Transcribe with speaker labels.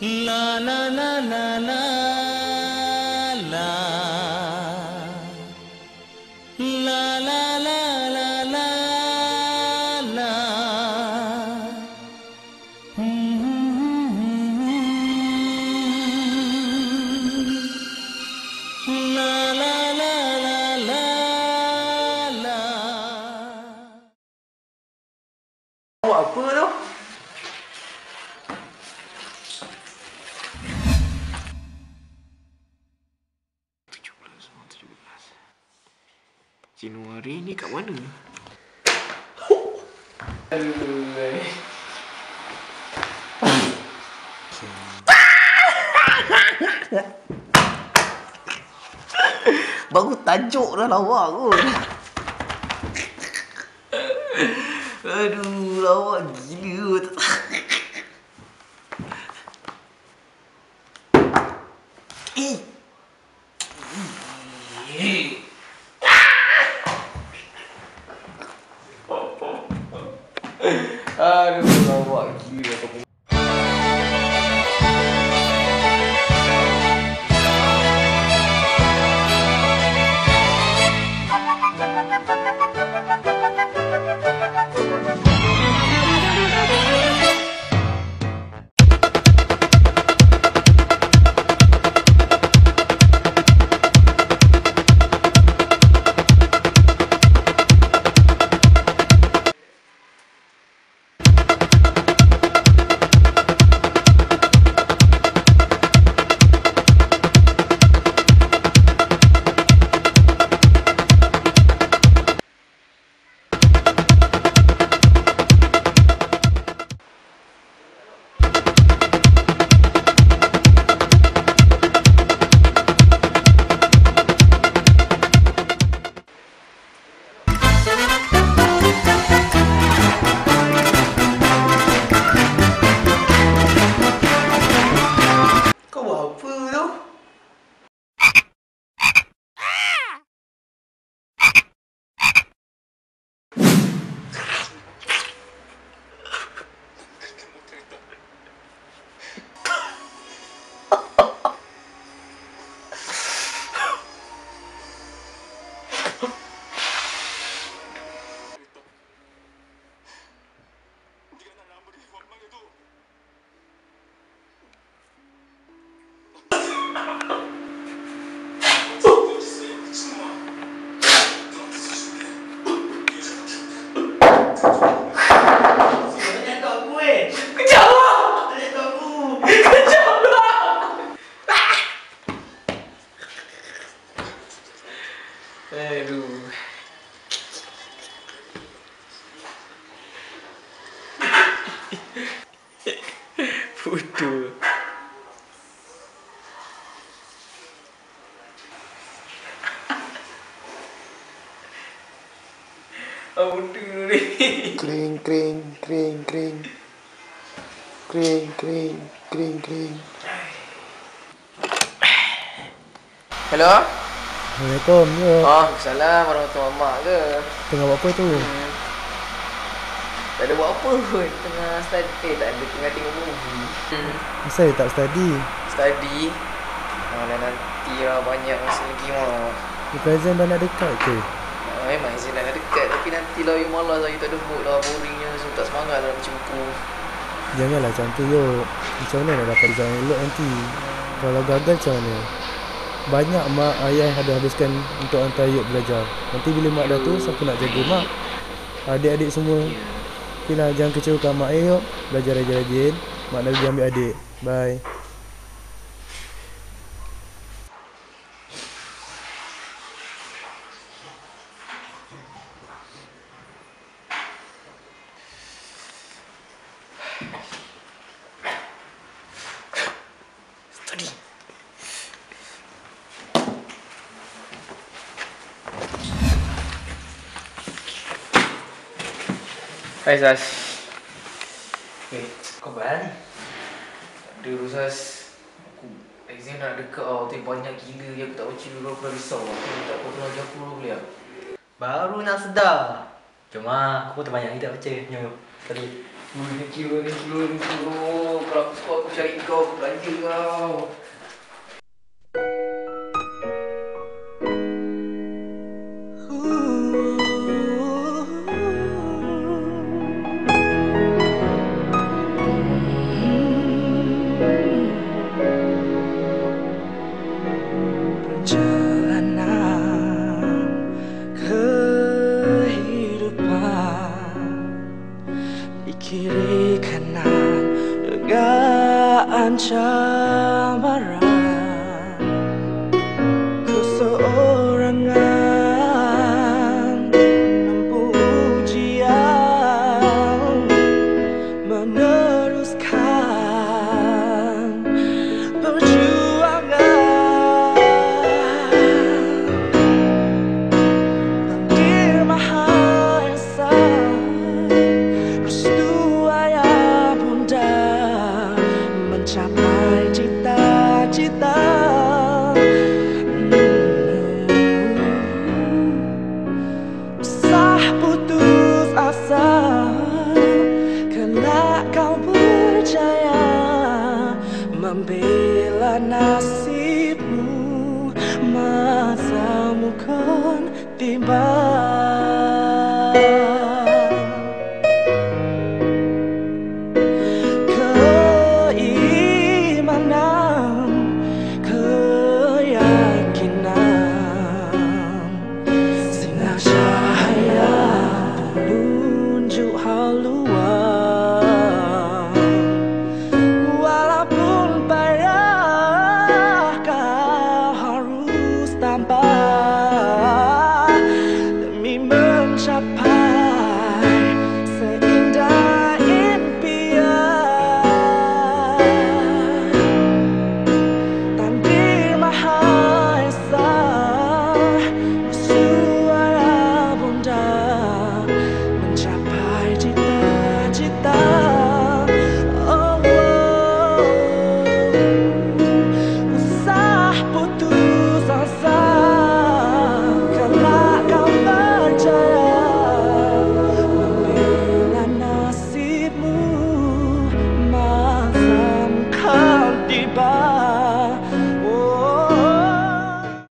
Speaker 1: La la la la la
Speaker 2: apa tu? Januari ni kat mana? Baru tajuk dah lawak kot. Aduh, lawak gila. Aduh, lawak gila Oh, bodoh ni.
Speaker 3: Kring kring kring kring kring kring kring kring
Speaker 2: Hello?
Speaker 3: Assalamualaikum ya
Speaker 2: Oh, salam warahmatullahi wabarakatuh ke?
Speaker 3: tengah buat apa tu
Speaker 2: Hmm. Tak ada buat apa pun. Tengah study. Eh, tak ada. Tengah tengok movie. Hmm.
Speaker 3: Asal tak study
Speaker 2: Study. Oh, dan nanti lah banyak masa lagi mah.
Speaker 3: Bukan exam dah nak dekat ke
Speaker 2: memang izin dah dekat. Tapi nanti lah you malas lah you tak ada mood lah boringnya so tak semangat lah baca buku
Speaker 3: Janganlah macam tu yo. Macam mana nak dapat yang elok nanti? Kalau gagal macam mana? Banyak mak ayah ada habiskan untuk hantar Yuk belajar. Nanti bila mak dah tu siapa nak jaga mak? Adik-adik semua. Okay lah jangan kecewakan mak. Eh Yuk Belajar rajin-rajin Mak nak pergi ambil adik. Bye
Speaker 2: Hai Sas Eh, kau berani? Ada dulu Sas Aku exam nak dekat tau Tapi banyak gila je aku tak baca dulu Aku dah risau Aku tak kau tolong ajar aku dulu boleh tak?
Speaker 4: Baru nak sedar.
Speaker 1: Jom ah, aku pun terbanyak kita baca. Jom. Tadi.
Speaker 2: Oh, you, thank you, thank you. Oh, Kalau aku suka aku cari kau, aku belanja kau.
Speaker 5: Kiri kanan dengan camaran Membela nasibmu Masamu kan tiba